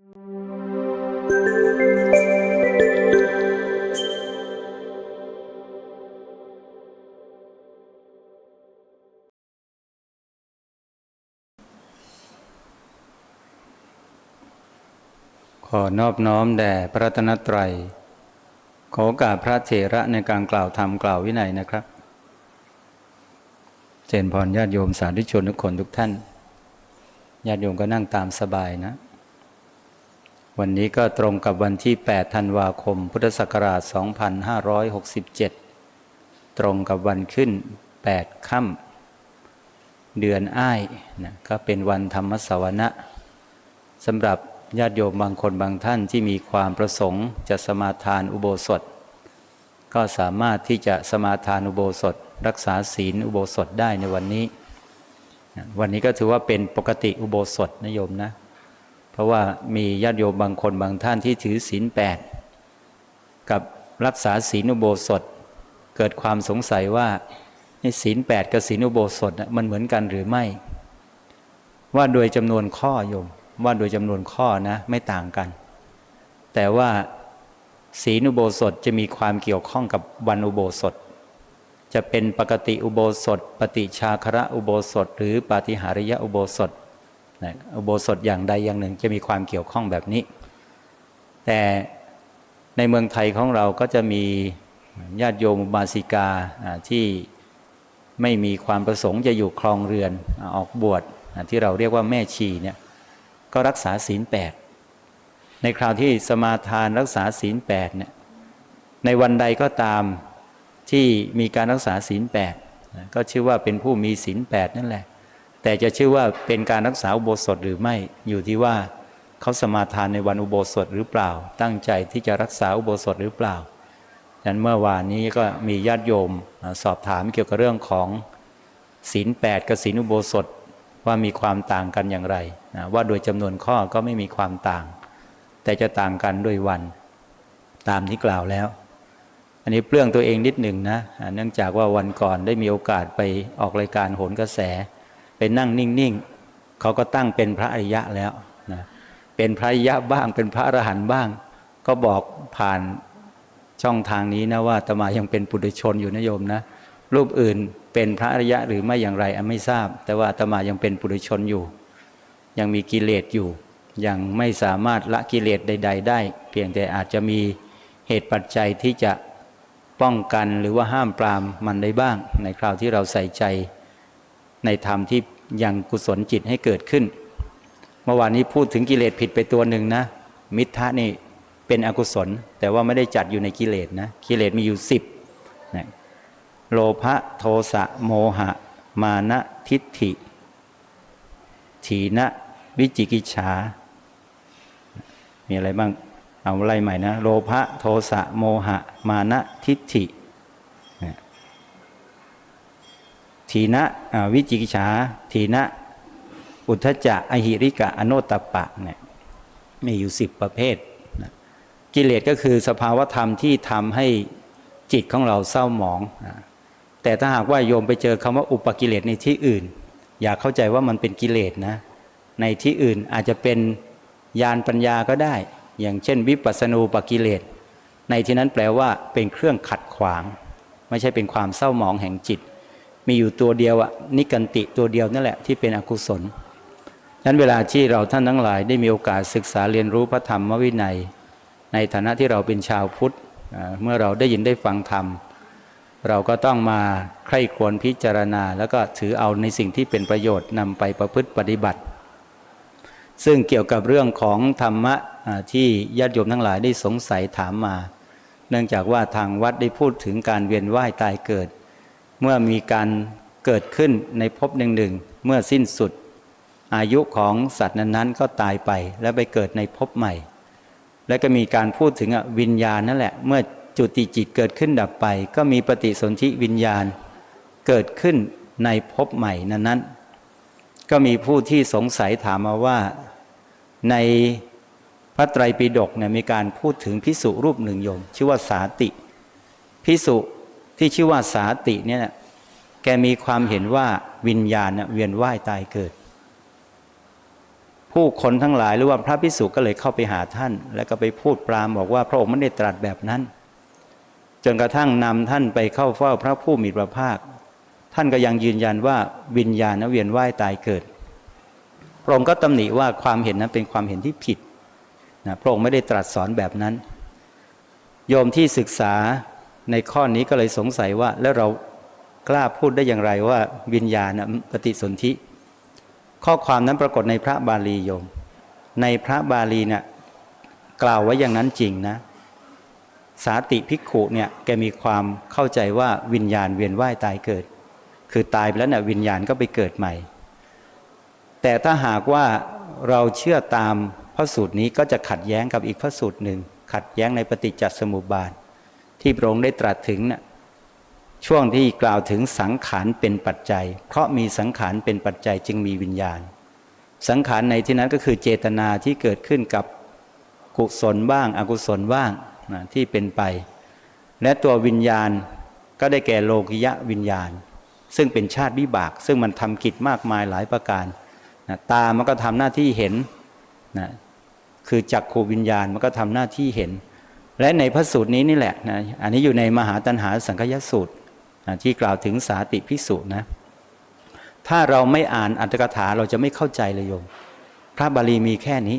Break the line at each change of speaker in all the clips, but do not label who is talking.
ขอนอบน้อมแด่พระรัตนตรัย ขอโอกาสพระเถระในการกล่าวธรรมกล่าววินัยนะครับ เจนพรญาติโยมสาธุชนทุกคนทุกท่าน ญาติโยมก็นั่งตามสบายนะ วันนี้ก็ตรงกับวันที่ 8 ธันวาคม พุทธศักราช 2567 ตรงกับวันขึ้น 8 ค่ำเดือนอ้ายนะก็เป็นวันธรรมสวนะสำหรับญาติโยมบางคนบางท่านที่มีความประสงค์จะสมาทานอุโบสถ ก็สามารถที่จะสมาทานอุโบสถ รักษาศีลอุโบสถได้ในวันนี้ วันนี้ก็ถือว่าเป็นปกติอุโบสถนะโยมนะ เพราะว่ามีญาติโยมบางคนบางท่านที่ถือศีลแปดกับรักษาศีลอุโบสถ เกิดความสงสัยว่าศีลแปดกับศีลอุโบสถมันเหมือนกันหรือไม่ ว่าโดยจำนวนข้อโยมว่าโดยจำนวนข้อนะไม่ต่างกัน แต่ว่าศีลอุโบสถจะมีความเกี่ยวข้องกับวันอุโบสถ จะเป็นปกติอุโบสถ ปฏิชาคระอุโบสถ หรือปาฏิหาริยอุโบสถ นะอุโบสถอย่างใดอย่างหนึ่งจะมีความเกี่ยวข้องแบบนี้ แต่ในเมืองไทยของเราก็จะมีญาติโยมบาสิกาที่ไม่มีความประสงค์จะอยู่ครองเรือนออกบวชที่เราเรียกว่าแม่ชีเนี่ยก็รักษาศีลแปดในคราวที่สมาทานรักษาศีลแปดเนี่ยในวันใดก็ตามที่มีการรักษาศีลแปดก็ชื่อว่าเป็นผู้มีศีลแปดนั่นแหละ แต่จะชื่อว่าเป็นการรักษาอุโบสถหรือไม่อยู่ที่ว่าเขาสมาทานในวันอุโบสถหรือเปล่า ตั้งใจที่จะรักษาอุโบสถหรือเปล่าดังนั้นเมื่อวานนี้ก็มีญาติโยมสอบถามเกี่ยวกับเรื่องของศีลแปดกับศีลอุโบสถว่ามีความต่างกันอย่างไรนะว่าโดยจำนวนข้อก็ไม่มีความต่าง แต่จะต่างกันด้วยวันตามที่กล่าวแล้ว อันนี้เปลื้องตัวเองนิดหนึ่งนะเนื่องจากว่าวันก่อนได้มีโอกาสไปออกรายการโหนกระแส ไปนั่งนิ่งๆเขาก็ตั้งเป็นพระอริยะแล้วนะเป็นพระอริยะบ้าง เป็นพระอรหันต์บ้าง ก็บอกผ่านช่องทางนี้นะว่าตมายังเป็นปุถุชนอยู่นะโยมนะรูปอื่นเป็นพระอริยะหรือไม่อย่างไรอันไม่ทราบ แต่ว่าอาตมายังเป็นปุถุชนอยู่ ยังมีกิเลสอยู่ ยังไม่สามารถละกิเลสใด ๆ ได้ เพียงแต่อาจจะมีเหตุปัจจัยที่จะป้องกันหรือว่าห้ามปรามมันได้บ้าง ในคราวที่เราใส่ใจ ในธรรมที่ยังกุศลจิตให้เกิดขึ้น เมื่อวานนี้พูดถึงกิเลสผิดไปตัวหนึ่งนะ มิทธะนี่เป็นอกุศล แต่ว่าไม่ได้จัดอยู่ในกิเลสนะกิเลสมีอยู่สิบนะโลภะโทสะโมหะ มานะทิฏฐิ ถีนะวิจิกิจฉา มีอะไรบ้าง เอาไล่ใหม่นะ โลภะโทสะโมหะ มานะทิฏฐิ ทีนะวิจิกิจฉาทีนะ อุทธจะอหิริกะ อโนตตปปะเนี่ยมีอยู่สิบประเภทนะกิเลสก็คือสภาวธรรมที่ทำให้จิตของเราเศร้าหมองนะแต่ถ้าหากว่าโยมไปเจอคำว่าอุปกิเลสในที่อื่น อย่าเข้าใจว่ามันเป็นกิเลสนะ ในที่อื่นอาจจะเป็นญาณปัญญาก็ได้ อย่างเช่น วิปัสสนูปกิเลส ในที่นั้นแปลว่าเป็นเครื่องขัดขวาง ไม่ใช่เป็นความเศร้าหมองแห่งจิต มีอยู่ตัวเดียวอะนิกันติตัวเดียวนั่นแหละที่เป็นอกุศลนั้นเวลาที่เราท่านทั้งหลายได้มีโอกาสศึกษาเรียนรู้พระธรรมวินัย ในฐานะที่เราเป็นชาวพุทธเมื่อเราได้ยินได้ฟังธรรม เราก็ต้องมาใคร่ควญพิจารณา แล้วก็ถือเอาในสิ่งที่เป็นประโยชน์นำไปประพฤติปฏิบัติ ซึ่งเกี่ยวกับเรื่องของธรรมะที่ญาติโยมทั้งหลายได้สงสัยถามมา เนื่องจากว่าทางวัดได้พูดถึงการเวียนว่ายตายเกิด เมื่อมีการเกิดขึ้นในภพหนึ่งหนึ่งเมื่อสิ้นสุด อายุของสัตว์นั้นๆ ก็ตายไปแล้วไปเกิดในภพใหม่ แล้วก็มีการพูดถึงวิญญาณนั่นแหละ เมื่อจุติจิตเกิดขึ้นดับไป ก็มีปฏิสนธิวิญญาณ เกิดขึ้นในภพใหม่นั้นๆ ก็มีผู้ที่สงสัยถามมาว่า ในพระไตรปิฎกเนี่ยมีการพูดถึงพิสุรูปหนึ่งโยม ชื่อว่าสาติพิสุ ที่ชื่อว่าสาติเนี่ยแกมีความเห็นว่าวิญญาณน่ะเวียนว่ายตายเกิด ผู้คนทั้งหลายหรือว่าพระพิสุก็เลยเข้าไปหาท่าน แล้วก็ไปพูดปรามบอกว่าพระองค์ไม่ได้ตรัสแบบนั้น จนกระทั่งนำท่านไปเข้าเฝ้าพระผู้มีพระภาค ท่านก็ยังยืนยันว่าวิญญาณเวียนว่ายตายเกิด พระองค์ก็ตำหนิว่าความเห็นนั้นเป็นความเห็นที่ผิดนะพระองค์ไม่ได้ตรัสสอนแบบนั้น โยมที่ศึกษา ในข้อนี้ก็เลยสงสัยว่า แล้วเรากล้าพูดได้อย่างไรว่าวิญญาณปฏิสนธิ ข้อความนั้นปรากฏในพระบาลีโยม ในพระบาลีเนี่ยกล่าวไว้อย่างนั้นจริงนะ สาติภิกขุเนี่ยแกมีความเข้าใจว่าวิญญาณเวียนว่ายตายเกิด คือตายไปแล้วเนี่ยวิญญาณก็ไปเกิดใหม่ แต่ถ้าหากว่าเราเชื่อตามพระสูตรนี้ก็จะขัดแย้งกับอีกพระสูตรหนึ่งขัดแย้งในปฏิจจสมุปบาท ที่พระองค์ได้ตรัสถึงน่ะช่วงที่กล่าวถึงสังขารเป็นปัจจัย เพราะมีสังขารเป็นปัจจัยจึงมีวิญญาณ สังขารในที่นั้นก็คือเจตนาที่เกิดขึ้นกับกุศลบ้าง อกุศลบ้างนะที่เป็นไป และตัววิญญาณก็ได้แก่โลกิยะวิญญาณ ซึ่งเป็นชาติวิบาก ซึ่งมันทำกิจมากมายหลายประการนะตามันก็ทำหน้าที่เห็นนะคือจักขูวิญญาณมันก็ทำหน้าที่เห็น และในพระสูตรนี้นี่แหละนะอันนี้อยู่ในมหาตัณหาสังคยสูตรที่กล่าวถึงสาติพิสูจน์นะถ้าเราไม่อ่านอัตถกถาเราจะไม่เข้าใจเลยโยม พระบาลีมีแค่นี้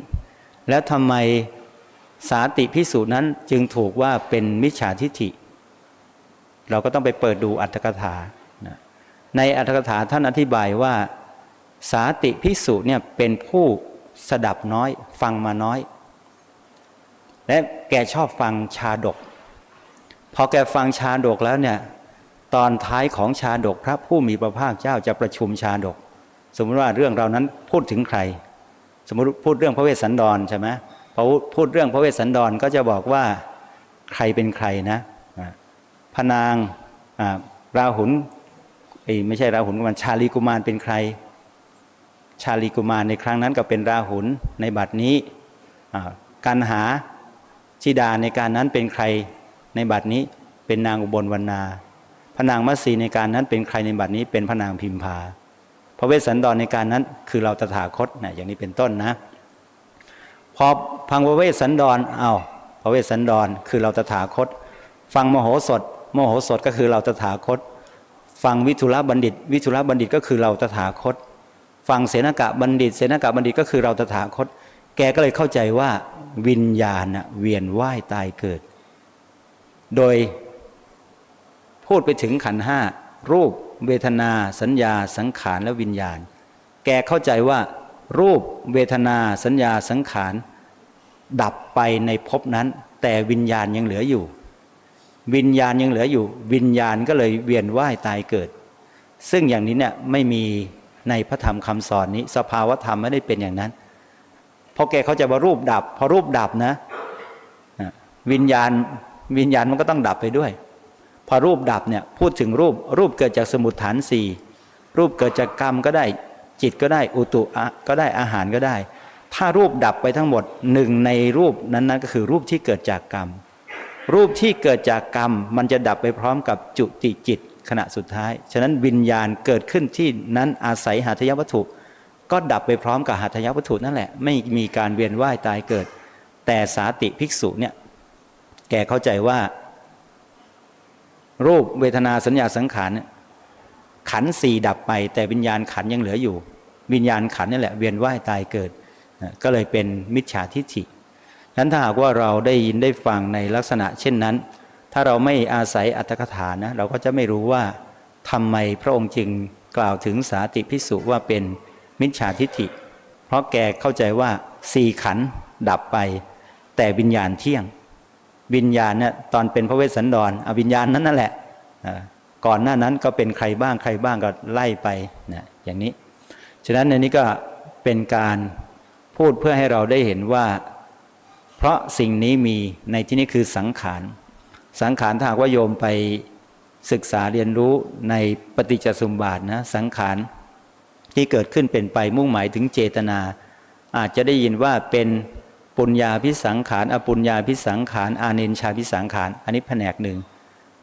แล้วทำไมสาติพิสูจน์นั้นจึงถูกว่าเป็นมิจฉาทิฐิ เราก็ต้องไปเปิดดูอัตถกถานะในอัตถกถาท่านอธิบายว่า สาติพิสูจน์เนี่ยเป็นผู้สดับน้อย ฟังมาน้อย และแกชอบฟังชาดก พอแกฟังชาดกแล้วเนี่ย ตอนท้ายของชาดกพระผู้มีพระภาคเจ้าจะประชุมชาดก สมมติว่าเรื่องเรานั้นพูดถึงใคร สมมติพูดเรื่องพระเวสสันดรใช่ไหมพอพูดเรื่องพระเวสสันดรก็จะบอกว่าใครเป็นใครนะพระนางราหุลไม่ใช่ราหุลกุมารชาลีกุมารเป็นใคร ชาลีกุมารในครั้งนั้นก็เป็นราหุลในบัดนี้อ่ากันหา ชิดาในการนั้นเป็นใครในบัดนี้เป็นนางอุบลวรรณาพระนางมัสีในการนั้นเป็นใครในบัดนี้เป็นพระนางพิมพาพระเวสสันดรในการนั้นคือเราตถาคตนะอย่างนี้เป็นต้นนะ พอพังพระเวสสันดรเอาพระเวสสันดรคือเราตถาคต ฟังมโหสถ มโหสถก็คือเราตถาคต ฟังวิทุระบัณฑิต วิทุระบัณฑิตก็คือเราตถาคต ฟังเสนกะบัณฑิต เสนกะบัณฑิตก็คือเราตถาคต กก็เลยเข้าใจว่าวิญญาณน่ะเวียนว่ายตายเกิด โดยพูดไปถึงขันห้ารูปเวทนาสัญญาสังขารและวิญญาณ แกเข้าใจว่า รูปเวทนาสัญญาสังขารดับไปในภพนั้น แต่วิญญาณยังเหลืออยู่ วิญญาณยังเหลืออยู่ วิญญาณก็เลยเวียนว่ายตายเกิด ซึ่งอย่างนี้เนี่ยไม่มีในพระธรรมคำสอนนี้ สภาวธรรมไม่ได้เป็นอย่างนั้น เพราะแกเขาใจะว่ารูปดับ พอรูปดับนะวิญญาณวิญญาณมันก็ต้องดับไปด้วย พอรูปดับเนี่ยพูดถึงรูปรูปเกิดจากสมุทฐานสี่รูปเกิดจากกรรมก็ได้จิตก็ได้อุตุะก็ได้อาหารก็ได้ ถ้ารูปดับไปทั้งหมดหนึ่งในรูปนั้นนั้นก็คือรูปที่เกิดจากกรรม รูปที่เกิดจากกรรม มันจะดับไปพร้อมกับจุติจิตขณะสุดท้าย ฉะนั้นวิญญาณเกิดขึ้นที่นั้นอาศัยหาทยวัตถุ ก็ดับไปพร้อมกับหาทยวัตถุนั่นแหละ ไม่มีการเวียนว่ายตายเกิด แต่สาติภิกษุเนี่ยแกเข้าใจว่า รูปเวทนาสัญญาสังขารเนี่ยขันสี่ดับไป แต่วิญญาณขันยังเหลืออยู่ วิญญาณขันนี่แหละเวียนว่ายตายเกิด ก็เลยเป็นมิจฉาทิฏฐินั้นถ้าหากว่าเราได้ยินได้ฟังในลักษณะเช่นนั้น ถ้าเราไม่อาศัยอัตถกถานะเราก็จะไม่รู้ว่าทำไมพระองค์จึงกล่าวถึงสาติพิสุว่าเป็น มิจฉาทิฏฐิ เพราะแกเข้าใจว่าสี่ขันดับไป แต่วิญญาณเที่ยง วิญญาณเนี่ยตอนเป็นพระเวสสันดรอวิญญาณนั้นนั่นแหละก่อนหน้านั้นก็เป็นใครบ้างใครบ้างก็ไล่ไปนะอย่างนี้ ฉะนั้นในนี้ก็เป็นการพูดเพื่อให้เราได้เห็นว่า เพราะสิ่งนี้มีในที่นี้คือสังขารสังขารถ้าหากว่าโยมไปศึกษาเรียนรู้ในปฏิจจสมบาทนะสังขาร ที่เกิดขึ้นเป็นไปมุ่งหมายถึงเจตนา อาจจะได้ยินว่าเป็นปุญญาพิสังขารอปุญญาพิสังขารอาเนนชาพิสังขารอันนี้แผนกหนึ่ง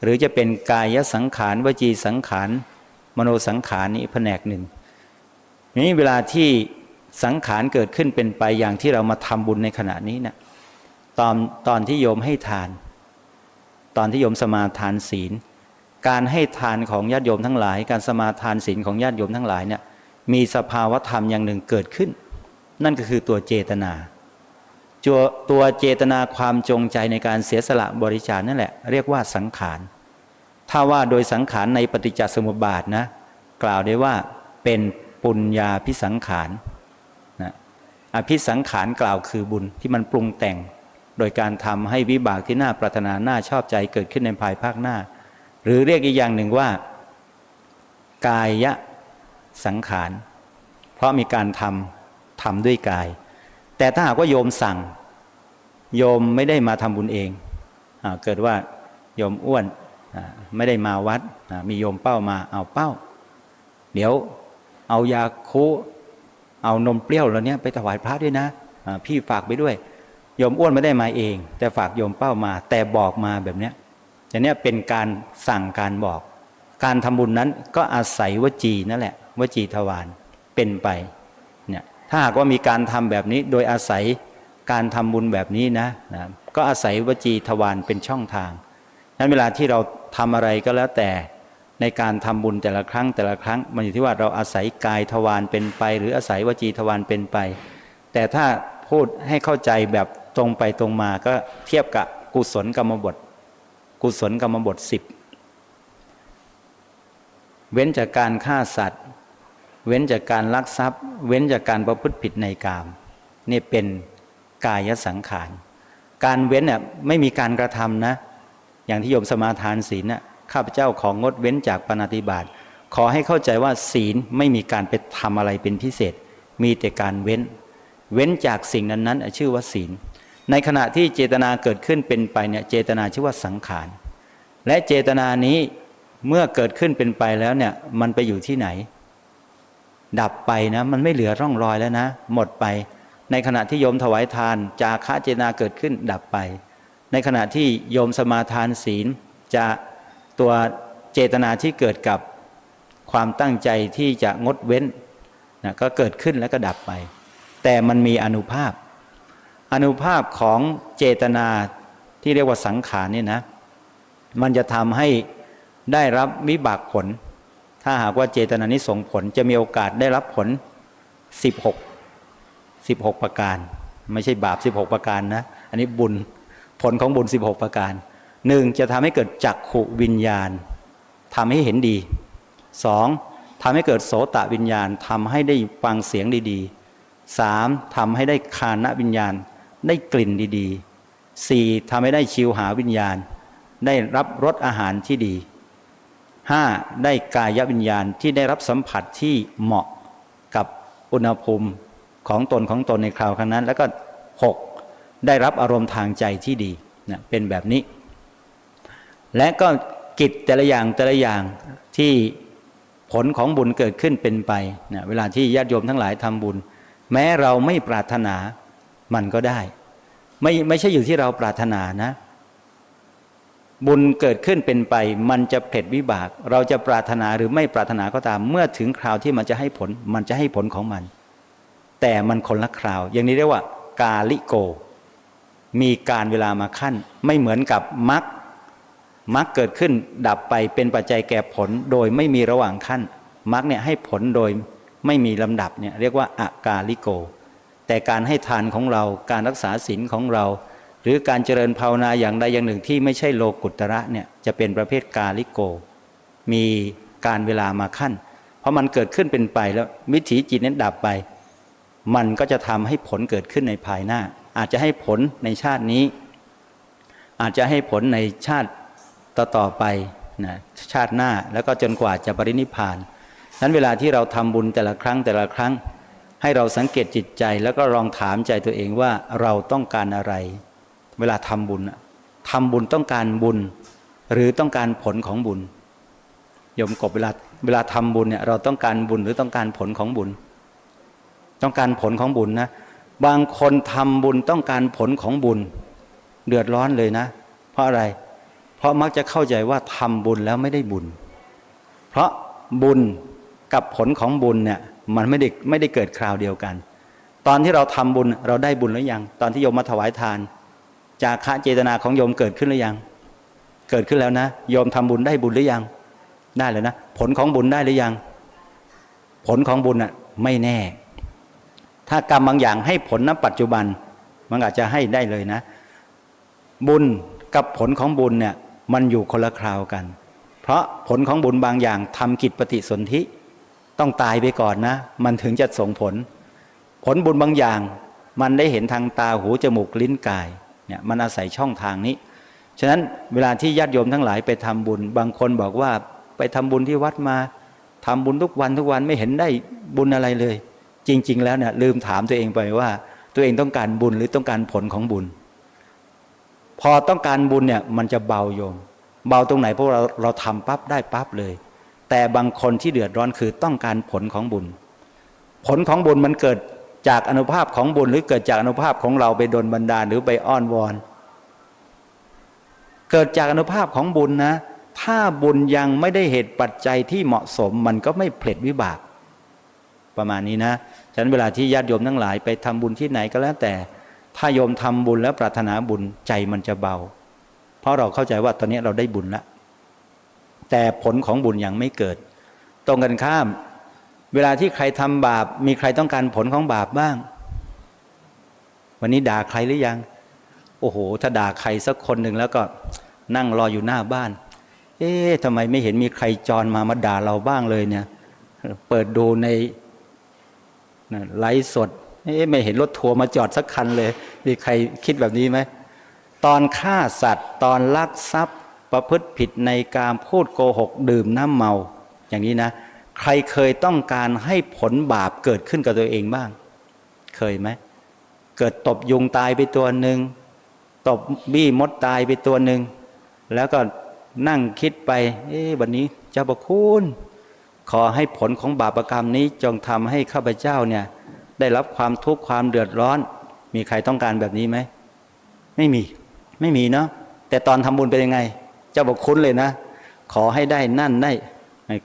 หรือจะเป็นกายสังขารวจีสังขารมโนสังขารนี่แผนกหนึ่งนี้เวลาที่สังขารเกิดขึ้นเป็นไปอย่างที่เรามาทำบุญในขณะนี้นะตอนตอนที่โยมให้ทาน ตอนที่โยมสมาทานศีล การให้ทานของญาติโยมทั้งหลาย การสมาทานศีลของญาติโยมทั้งหลายเนี่ย มีสภาวธรรมอย่างหนึ่งเกิดขึ้น นั่นก็คือตัวเจตนาตัวตัวเจตนาความจงใจในการเสียสละบริจาคนั่นแหละเรียกว่าสังขาร ถ้าว่าโดยสังขารในปฏิจจสมุปบาทนะ กล่าวได้ว่าเป็นปุญญาพิสังขารนะอภิสังขารกล่าวคือบุญที่มันปรุงแต่ง โดยการทำให้วิบากที่น่าปรารถนาน่าชอบใจเกิดขึ้นในภายภาคหน้า หรือเรียกอีกอย่างหนึ่งว่า กายะ สังขาร เพราะมีการทำทำด้วยกาย แต่ถ้าหากว่าโยมสั่ง โยมไม่ได้มาทำบุญเองอเกิดว่าโยมอ้วนไม่ได้มาวัดมีโยมเป้ามาเอาเป้า เดี๋ยวเอายาคูเอานมเปรี้ยวแล้วเนี้ยไปถวายพระด้วยนะพี่ฝากไปด้วย โยมอ้วนไม่ได้มาเอง แต่ฝากโยมเป้ามา แต่บอกมาแบบเนี้ยอย่างเนี้ยเป็นการสั่งการบอก การทำบุญนั้นก็อาศัยวจีนั่นแหละ วจีทวารเป็นไปเนี่ยถ้าหากว่ามีการทำแบบนี้โดยอาศัยการทำบุญแบบนี้นะนะก็อาศัยวจีทวารเป็นช่องทางนั้นเวลาที่เราทำอะไรก็แล้วแต่ในการทำบุญแต่ละครั้งแต่ละครั้ง มันอยู่ที่ว่าเราอาศัยกายทวารเป็นไป หรืออาศัยวจีทวารเป็นไป แต่ถ้าพูดให้เข้าใจแบบตรงไปตรงมาก็เทียบกับกุศลกรรมบท กุศลกรรมบทสิบเว้นจากการฆ่าสัตว์ เว้นจากการลักทรัพย์ เว้นจากการประพฤติผิดในกามนี่เป็นกายสังขาร การเว้นเนี่ยไม่มีการกระทำนะ อย่างที่โยมสมาทานศีลน่ะข้าพเจ้าของงดเว้นจากปณิบาตขอให้เข้าใจว่าศีลไม่มีการไปทำอะไรเป็นพิเศษ มีแต่การเว้น เว้นจากสิ่งนั้นๆชื่อว่าศีล ในขณะที่เจตนาเกิดขึ้นเป็นไปเนี่ยเจตนาชื่อว่าสังขาร และเจตนานี้เมื่อเกิดขึ้นเป็นไปแล้วเนี่ยมันไปอยู่ที่ไหน ดับไปนะมันไม่เหลือร่องรอยแล้วนะ หมดไป ในขณะที่โยมถวายทาน จาคะเจตนาเกิดขึ้นดับไป ในขณะที่โยมสมาทานศีล จะตัวเจตนาที่เกิดกับความตั้งใจที่จะงดเว้นนะก็เกิดขึ้นแล้วก็ดับไป แต่มันมีอนุภาพ อนุภาพของเจตนาที่เรียกว่าสังขารเนี่ยนะ มันจะทำให้ได้รับวิบากผล ถ้าหากว่าเจตนานี้ส่งผลจะมีโอกาสได้รับผล 16 16 ประการ ไม่ใช่บาป 16 ประการนะ อันนี้บุญผลของบุญ 16 ประการหนึ่งจะทำให้เกิดจักขุวิญญาณทำให้เห็นดีสองทำให้เกิดโสตะวิญญาณทำให้ได้ฟังเสียงดีๆสามทำให้ได้คานะวิญญาณได้กลิ่นดีๆสี่ทำให้ได้ชิวหาวิญญาณ ได้รับรสอาหารที่ดี ห้าได้กายวิญญาณที่ได้รับสัมผัสที่เหมาะกับอุณหภูมิของตนของตนในคราวครั้งนั้น แล้วก็หกได้รับอารมณ์ทางใจที่ดีนะเป็นแบบนี้ และก็กิจแต่ละอย่างแต่ละอย่างที่ผลของบุญเกิดขึ้นเป็นไปนะเวลาที่ญาติโยมทั้งหลายทำบุญ แม้เราไม่ปรารถนามันก็ได้ ไม่ไม่ใช่อยู่ที่เราปรารถนานะ บุญเกิดขึ้นเป็นไป มันจะเผ็ดวิบาก เราจะปรารถนาหรือไม่ปรารถนาก็ตาม เมื่อถึงคราวที่มันจะให้ผล มันจะให้ผลของมัน แต่มันคนละคราว อย่างนี้เรียกว่า กาลิโก มีการเวลามาขั้น ไม่เหมือนกับมรรคมรรคเกิดขึ้นดับไปเป็นปัจจัยแก่ผลโดยไม่มีระหว่างขั้นมรรคเนี่ยให้ผลโดยไม่มีลำดับเนี่ยเรียกว่าอากาลิโก แต่การให้ทานของเราการรักษาศีลของเรา รือการเจริญภาวนาอย่างใดอย่างหนึ่งที่ไม่ใช่โลกุตระเนี่ยจะเป็นประเภทกาลิโก มีการเวลามาขั้น เพราะมันเกิดขึ้นเป็นไปแล้ววิถีจิตนั้นดับไป มันก็จะทำให้ผลเกิดขึ้นในภายหน้า อาจจะให้ผลในชาตินี้ อาจจะให้ผลในชาติต่อตอไปนะชาติหน้าแล้วก็จนกว่าจะปรินิพพานนั้นเวลาที่เราทำบุญแต่ละครั้งแต่ละครั้ง ให้เราสังเกตจิตใจแล้วก็ลองถามใจตัวเองว่าเราต้องการอะไร เวลาทำบุญทำบุญต้องการบุญ หรือต้องการผลของบุญโยมกบเวลาเวลาทำบุญเนี่ยเราต้องการบุญหรือต้องการผลของบุญ ต้องการผลของบุญนะบางคนทำบุญต้องการผลของบุญ เดือดร้อนเลยนะ เพราะอะไร เพราะมักจะเข้าใจว่าทำบุญแล้วไม่ได้บุญ เพราะบุญกับผลของบุญเนี่ยมันไม่ได้ไม่ได้เกิดคราวเดียวกัน ตอนที่เราทำบุญเราได้บุญหรือยัง ตอนที่โยมมาถวายทาน จากคะเจตนาของโยมเกิดขึ้นหรือยัง เกิดขึ้นแล้วนะโยมทำบุญได้บุญหรือยัง ได้เลยนะ ผลของบุญได้หรือยัง ผลของบุญอะไม่แน่ ถ้ากรรมบางอย่างให้ผลณปัจจุบัน มันอาจจะให้ได้เลยนะ บุญกับผลของบุญเนี่ยมันอยู่คนละคราวกัน เพราะผลของบุญบางอย่างทำกิจปฏิสนธิต้องตายไปก่อนนะ มันถึงจะส่งผล ผลบุญบางอย่าง มันได้เห็นทางตาหูจมูกลิ้นกาย เนี่ยมันอาศัยช่องทางนี้ ฉะนั้นเวลาที่ญาติโยมทั้งหลายไปทำบุญ บางคนบอกว่าไปทำบุญที่วัดมาทำบุญทุกวันทุกวันไม่เห็นได้บุญอะไรเลย จริง ๆ แล้วเนี่ยลืมถามตัวเองไปว่า ตัวเองต้องการบุญหรือต้องการผลของบุญ พอต้องการบุญเนี่ยมันจะเบาโยม เบาตรงไหนเพราะเราเราทำปั๊บได้ปั๊บเลย แต่บางคนที่เดือดร้อนคือต้องการผลของบุญ ผลของบุญมันเกิด จากอนุภาพของบุญหรือเกิดจากอนุภาพของเราไปดนบันดาลหรือไปอ้อนวอน เกิดจากอนุภาพของบุญนะ ถ้าบุญยังไม่ได้เหตุปัจจัยที่เหมาะสมมันก็ไม่เพลิดวิบาก ประมาณนี้นะฉะนั้นเวลาที่ญาติโยมทั้งหลายไปทำบุญที่ไหนก็แล้วแต่ ถ้าโยมทำบุญแล้วปรารถนาบุญใจมันจะเบา เพราะเราเข้าใจว่าตอนนี้เราได้บุญแล้วแต่ผลของบุญยังไม่เกิด ตรงกันข้าม เวลาที่ใครทำบาป มีใครต้องการผลของบาปบ้าง วันนี้ด่าใครหรือยัง โอ้โห ถ้าด่าใครสักคนหนึ่งแล้วก็นั่งรออยู่หน้าบ้าน เอ๊ะทำไมไม่เห็นมีใครจรมามาด่าเราบ้างเลยเนี่ย เปิดดูในไลฟ์สด เอ๊ะไม่เห็นรถทัวร์มาจอดสักคันเลยมีใครคิดแบบนี้ไหม ตอนฆ่าสัตว์ ตอนลักทรัพย์ ประพฤติผิดในการพูดโกหก ดื่มน้ำเมา อย่างนี้นะ ใครเคยต้องการให้ผลบาปเกิดขึ้นกับตัวเองบ้าง เคยไหม เกิดตบยุงตายไปตัวหนึ่ง ตบบี้มดตายไปตัวหนึ่ง แล้วก็นั่งคิดไป เอ๊ะวันนี้เจ้าประคุณขอให้ผลของบาปรกรรมนี้จงทำให้ข้าพเจ้าเนี่ย ได้รับความทุกข์ความเดือดร้อน มีใครต้องการแบบนี้ไหม ไม่มี ไม่มีเนาะแต่ตอนทำบุญเป็นยังไง เจ้าบอกคุ้นเลยนะ ขอให้ได้นั่นได้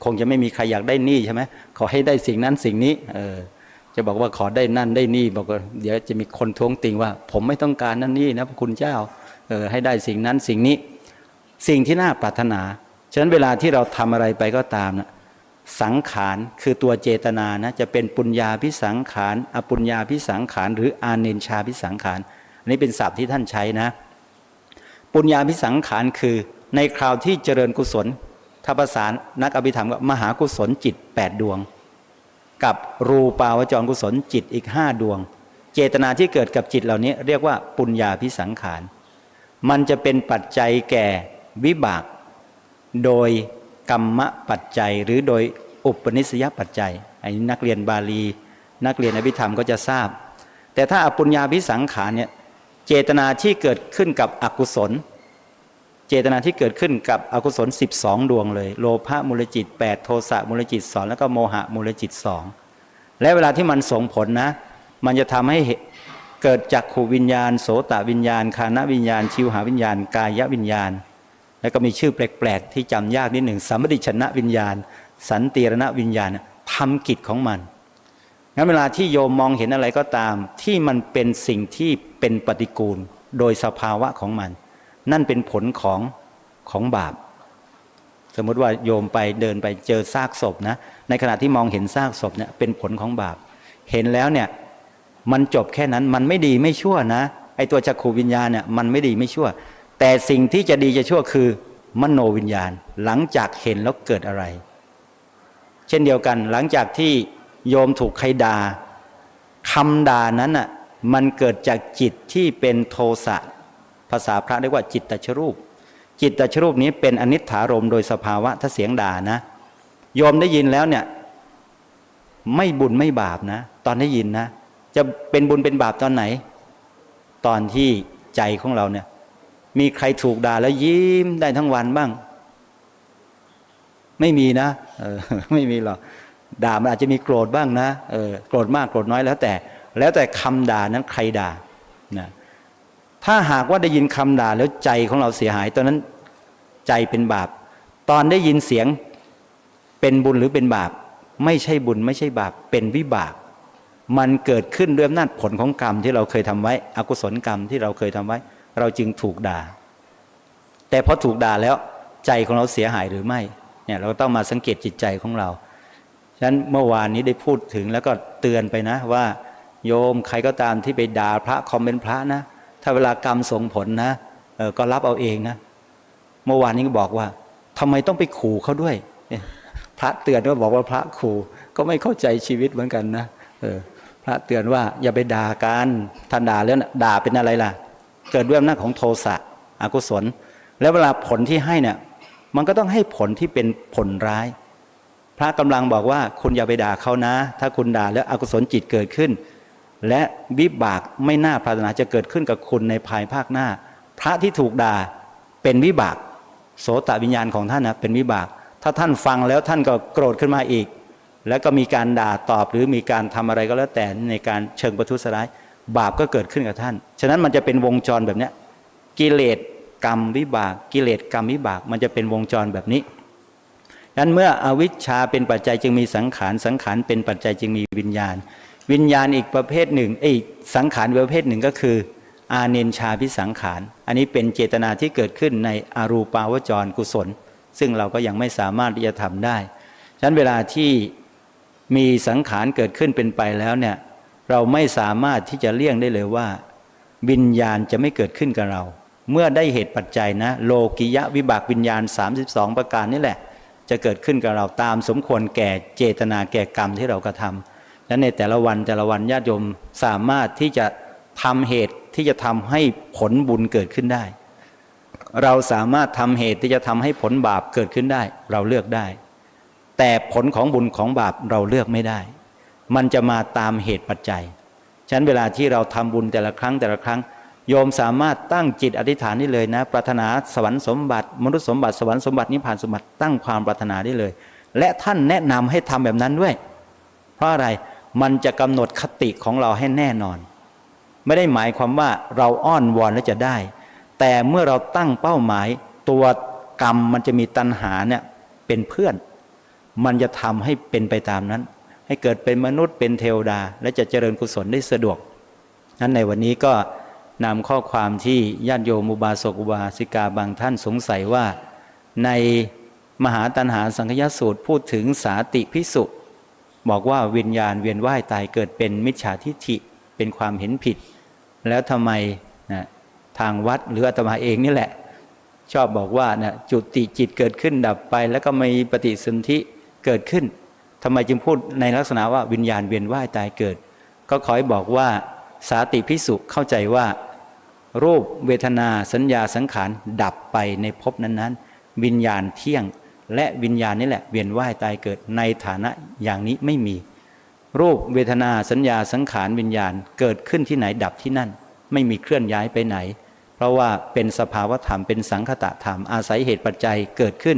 คงจะไม่มีใครอยากได้นี่ใช่ไหมขอให้ได้สิ่งนั้นสิ่งนี้ เออ จะบอกว่าขอได้นั่นได้นี่บอกว่าเดี๋ยวจะมีคนท้วงติงว่า ผมไม่ต้องการนั่นนี่นะพระคุณเจ้า เออให้ได้สิ่งนั้นสิ่งนี้ สิ่งที่น่าปรารถนา ฉะนั้นเวลาที่เราทำอะไรไปก็ตามนะสังขารคือตัวเจตนานะจะเป็นปุญญาพิสังขารอปุญญาพิสังขารหรืออาเนนชาพิสังขารอันนี้เป็นศัพท์ที่ท่านใช้นะ ปุญญาพิสังขารคือในคราวที่เจริญกุศล ถ้าภาษานักอภิธรรมก็มหากุศลจิต 8 ดวง กับรูปาวจรกุศลจิตอีก 5 ดวง เจตนาที่เกิดกับจิตเหล่านี้ เรียกว่าปุญญาพิสังขาร มันจะเป็นปัจจัยแก่วิบาก โดยกรรมปัจจัยหรือโดยอุปนิสยปัจจัยอันนี้นักเรียนบาลี นักเรียนอภิธรรมก็จะทราบ แต่ถ้าอปุญญาพิสังขารเนี่ยเจตนาที่เกิดขึ้นกับอกุศล เจตนาที่เกิดขึ้นกับอกุศล 12 ดวงเลย โลภะมูลจิต 8 โทสะมูลจิต2แล้วก็โมหะมูลจิต2และเวลาที่มันส่งผลนะ มันจะทำให้เกิดจักขูวิญญาณ โสตวิญญาณ คานวิญญาณ ชิวหาวิญญาณ กายวิญญาณ แล้วก็มีชื่อแปลกๆ ที่จำยากนิดหนึ่งสัมปติชนะวิญญาณ สันติรณวิญญาณทำกิจของมันงั้นเวลาที่โยมมองเห็นอะไรก็ตาม ที่มันเป็นสิ่งที่เป็นปฏิกูล โดยสภาวะของมัน นั่นเป็นผลของของบาป สมมติว่าโยมไปเดินไปเจอซากศพนะ ในขณะที่มองเห็นซากศพเนี่ยเป็นผลของบาป เห็นแล้วเนี่ยมันจบแค่นั้นมันไม่ดีไม่ชั่วนะไอตัวจักขูวิญญาณเนี่ยมันไม่ดีไม่ชั่ว แต่สิ่งที่จะดีจะชั่วคือ มโนวิญญาณ หลังจากเห็นแล้วเกิดอะไร เช่นเดียวกันหลังจากที่โยมถูกใครด่าคำด่านั้นน่ะมันเกิดจากจิตที่เป็นโทสะ ภาษาพระเรียกว่าจิตตชรูป จิตตชรูปนี้เป็นอนิถารมโดยสภาวะถ้าเสียงด่านะโยมได้ยินแล้วเนี่ยไม่บุญไม่บาปนะ ตอนได้ยินนะ จะเป็นบุญเป็นบาปตอนไหน ตอนที่ใจของเราเนี่ย มีใครถูกด่าแล้วยิ้มได้ทั้งวันบ้าง ไม่มีนะเออไม่มีหรอกด่ามันอาจจะมีโกรธบ้างนะเออโกรธมากโกรธน้อยแล้วแต่ แล้วแต่คำด่านั้นใครด่านะ ถ้าหากว่าได้ยินคำด่าแล้วใจของเราเสียหาย ตอนนั้นใจเป็นบาป ตอนได้ยินเสียงเป็นบุญหรือเป็นบาป ไม่ใช่บุญไม่ใช่บาป เป็นวิบาก มันเกิดขึ้นด้วยอำนาจผลของกรรมที่เราเคยทำไว้ อกุศลกรรมที่เราเคยทำไว้ เราจึงถูกด่า แต่พอถูกด่าแล้วใจของเราเสียหายหรือไม่เนี่ยเราก็ต้องมาสังเกตจิตใจของเราฉะนั้นเมื่อวานนี้ได้พูดถึงแล้วก็เตือนไปนะว่า โยมใครก็ตามที่ไปด่าพระคอมเป็นพระนะ ถ้าเวลากรรมส่งผลนะเออก็รับเอาเองนะ เมื่อวานนี้ก็บอกว่าทำไมต้องไปขู่เขาด้วย พระเตือนก็บอกว่าพระขู่ก็ไม่เข้าใจชีวิตเหมือนกันนะเออพระเตือนว่าอย่าไปด่ากันท่านด่าแล้วนะด่าเป็นอะไรล่ะ เกิดด้วยอำนาจของโทสะอกุศล แล้วเวลาผลที่ให้เนี่ย มันก็ต้องให้ผลที่เป็นผลร้าย พระกำลังบอกว่าคุณอย่าไปด่าเขานะ ถ้าคุณด่าแล้วอกุศลจิตเกิดขึ้น และวิบากไม่น่าปรารถนาจะเกิดขึ้นกับคุณในภายภาคหน้า พระที่ถูกด่าเป็นวิบาก โสตวิญญาณของท่านนะเป็นวิบาก ถ้าท่านฟังแล้วท่านก็โกรธขึ้นมาอีก แล้วก็มีการด่าตอบหรือมีการทำอะไรก็แล้วแต่ในการเชิงประทุษร้าย บาปก็เกิดขึ้นกับท่าน ฉะนั้นมันจะเป็นวงจรแบบนี้กิเลสกรรมวิบาก กิเลสกรรมวิบาก มันจะเป็นวงจรแบบนี้ดังนั้นเมื่ออวิชชาเป็นปัจจัยจึงมีสังขารสังขารเป็นปัจจัยจึงมีวิญญาณ วิญญาณอีกประเภทหนึ่งเอ้สังขารประเภทหนึ่งก็คือ อาเนนชาพิสังขาร อันนี้เป็นเจตนาที่เกิดขึ้นในอรูปาวจรกุศล ซึ่งเราก็ยังไม่สามารถที่จะทำได้ฉะนั้นเวลาที่มีสังขารเกิดขึ้นเป็นไปแล้วเนี่ยเราไม่สามารถที่จะเลี่ยงได้เลยว่า วิญญาณจะไม่เกิดขึ้นกับเรา เมื่อได้เหตุปัจจัยนะ โลกิยะวิบากวิญญาณ 32 ประการนี่แหละ จะเกิดขึ้นกับเราตามสมควรแก่เจตนาแก่กรรมที่เรากระทำ และในแต่ละวันแต่ละวันญาติโยมสามารถที่จะทำเหตุที่จะทำให้ผลบุญเกิดขึ้นได้ เราสามารถทำเหตุที่จะทำให้ผลบาปเกิดขึ้นได้ เราเลือกได้ แต่ผลของบุญของบาปเราเลือกไม่ได้ มันจะมาตามเหตุปัจจัยฉะนั้นเวลาที่เราทำบุญแต่ละครั้งแต่ละครั้ง โยมสามารถตั้งจิตอธิษฐานได้เลยนะ ปรารถนาสวรรค์สมบัติ มนุษย์สมบัติสวรรค์สมบัตินิพพานสมบัติตั้งความปรารถนาได้เลย และท่านแนะนำให้ทำแบบนั้นด้วย เพราะอะไร มันจะกำหนดคติของเราให้แน่นอน ไม่ได้หมายความว่าเราอ้อนวอนแล้วจะได้ แต่เมื่อเราตั้งเป้าหมาย ตัวกรรมมันจะมีตัณหาเนี่ยเป็นเพื่อน มันจะทำให้เป็นไปตามนั้น ให้เกิดเป็นมนุษย์เป็นเทวดา และจะเจริญกุศลได้สะดวกนั้นในวันนี้ก็นำข้อความที่ญาติโยมอุบาสกอุบาสิกาบางท่านสงสัยว่า ในมหาตัณหาสังคยสูตรพูดถึงสาติพิสุ บอกว่าวิญญาณเวียนว่ายตายเกิดเป็นมิจฉาทิฏฐิเป็นความเห็นผิด แล้วทำไมนะทางวัดหรืออาตมาเองนี่แหละ ชอบบอกว่านะจุติจิตเกิดขึ้นดับไป แล้วก็มีปฏิสนธิเกิดขึ้นทำไมจึงพูดในลักษณะว่าวิญญาณเวียนว่ายตายเกิด ก็ขอให้บอกว่าสาติพิสุเข้าใจว่า รูปเวทนาสัญญาสังขารดับไปในภพนั้นๆ วิญญาณเที่ยง และวิญญาณนี่แหละเวียนว่ายตายเกิดในฐานะอย่างนี้ไม่มี รูปเวทนาสัญญาสังขารวิญญาณเกิดขึ้นที่ไหนดับที่นั่น ไม่มีเคลื่อนย้ายไปไหน เพราะว่าเป็นสภาวธรรมเป็นสังคตะธรรมอาศัยเหตุปัจจัยเกิดขึ้น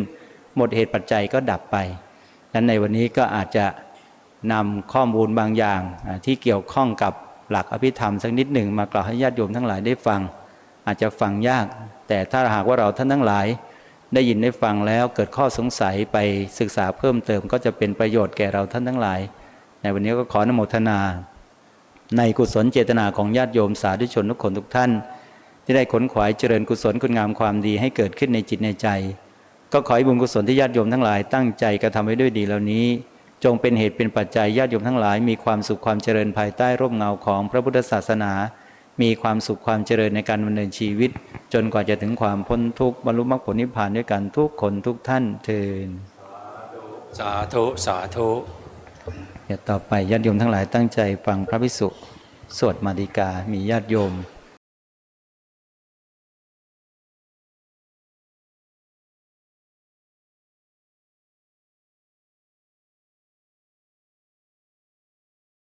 หมดเหตุปัจจัยก็ดับไปนั้นในวันนี้ก็อาจจะนำข้อมูลบางอย่างที่เกี่ยวข้องกับหลักอภิธรรมสักนิดหนึ่งมากล่าวให้ญาติโยมทั้งหลายได้ฟัง อาจจะฟังยาก แต่ถ้าหากว่าเราท่านทั้งหลาย ได้ยินได้ฟังแล้วเกิดข้อสงสัยไปศึกษาเพิ่มเติม ก็จะเป็นประโยชน์แก่เราท่านทั้งหลาย ในวันนี้ก็ขออนุโมทนา ในกุศลเจตนาของญาติโยมสาธุชนทุกคนทุกท่าน ที่ได้ขนขวายเจริญกุศลคุณงามความดีให้เกิดขึ้นในจิตในใจ ก็ขอให้บุญกุศลที่ญาติโยมทั้งหลาย ตั้งใจกระทำไว้ด้วยดีเหล่านี้ จงเป็นเหตุเป็นปัจจัยญาติโยมทั้งหลาย มีความสุขความเจริญภายใต้ร่มเงาของพระพุทธศาสนา มีความสุขความเจริญในการดำเนินชีวิต จนกว่าจะถึงความพ้นทุกข์บรรลุมรรคผลนิพพานด้วยกันทุกคนทุกท่านเทิน
สาธุสาธุ
เดี๋ยวต่อไปญาติโยมทั้งหลายตั้งใจฟังพระพิสุสวดมาดิกามีญาติโยม